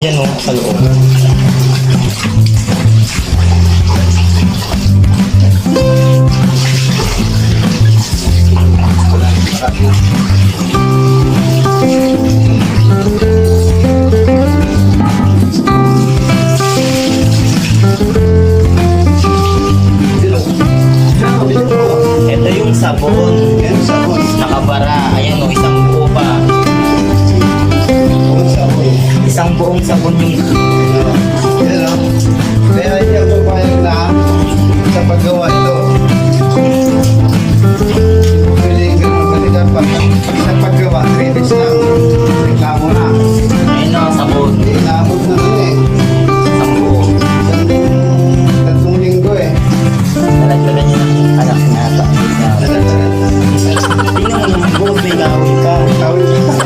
Yan o, sa loob. Ito yung sabon. buong sabon. Hello. Kaya hindi ako payag na sa paggawa ito. Pwede ka naman talaga pag sa paggawa, credits lang. Reklamo na. Ayun na, sabon. Inabot na nun eh. Sabon. Sanding, tatlong linggo eh. Talagdagan niyo ng anak na ata. Tingnan mo naman, gawin ka. Gawin ka.